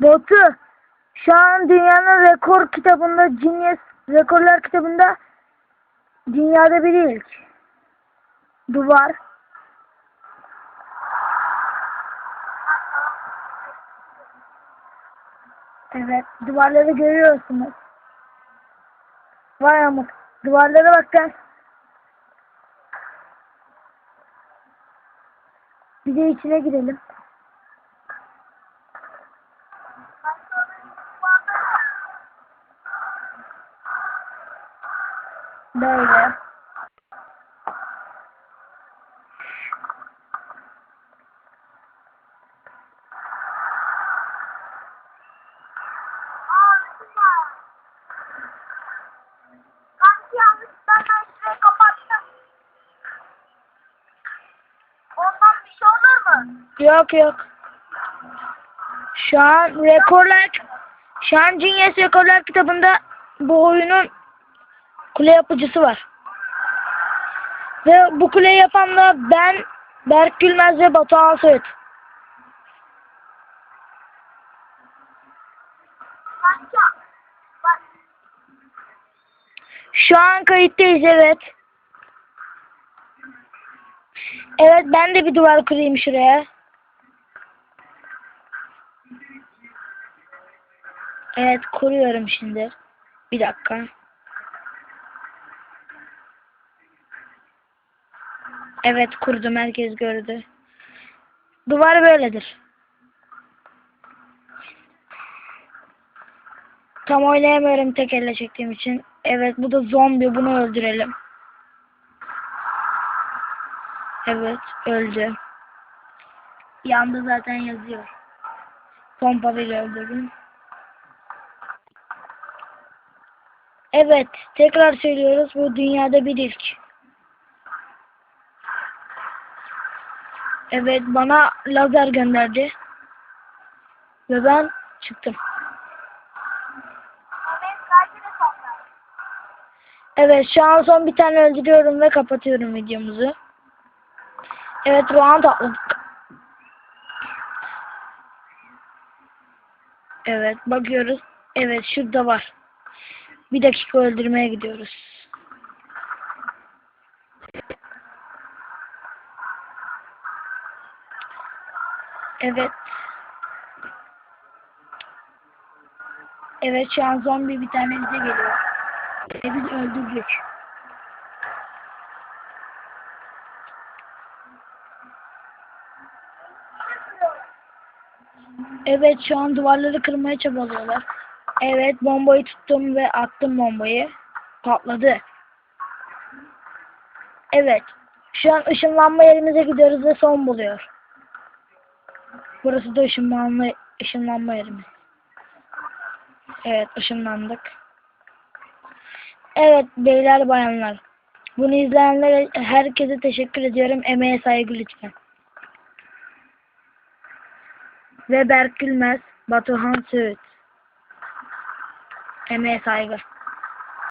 Botu. Şu an dünyanın rekor kitabında Guinness Rekorlar kitabında dünyada bir ilk. Duvar. Evet, duvarları görüyorsunuz. Vay amık. Duvarlara bak lan. Bir de içine girelim. Mu? Yok yok. Şu an rekorlar şu an Guinness Rekorlar kitabında bu oyunun kule yapıcısı var. Ve bu kuleyi yapan da ben Berk Gülmez ve Batuhan Söğüt. Şu an kayıttayız evet. Evet ben de bir duvar kurayım şuraya. Evet kuruyorum şimdi. Bir dakika. Evet kurdum herkes gördü. Duvar böyledir. Tam oynayamıyorum tek elle çektiğim için. Evet bu da zombi bunu öldürelim. Evet öldü. Yandı zaten yazıyor. Pompalıyla öldürdüm. Evet tekrar söylüyoruz bu dünyada bir ilk. Evet bana lazer gönderdi. Ve ben çıktım. Evet şu an son bir tane öldürüyorum ve kapatıyorum videomuzu. Evet round atladık. Evet bakıyoruz. Evet şurada var. Bir dakika öldürmeye gidiyoruz. Evet. Evet şu an zombi bir tane bize geliyor. Ve biz öldürdük. Evet şu an duvarları kırmaya çabalıyorlar. Evet bombayı tuttum ve attım bombayı. Patladı. Evet. Şu an ışınlanma yerimize gidiyoruz ve son buluyor. Burası da ışınlanma, ışınlanma yerimiz. Evet ışınlandık. Evet beyler bayanlar. Bunu izleyenlere herkese teşekkür ediyorum. Emeğe saygı lütfen. Ve Berk Gülmez, Batuhan Söğüt. Emeğe saygı.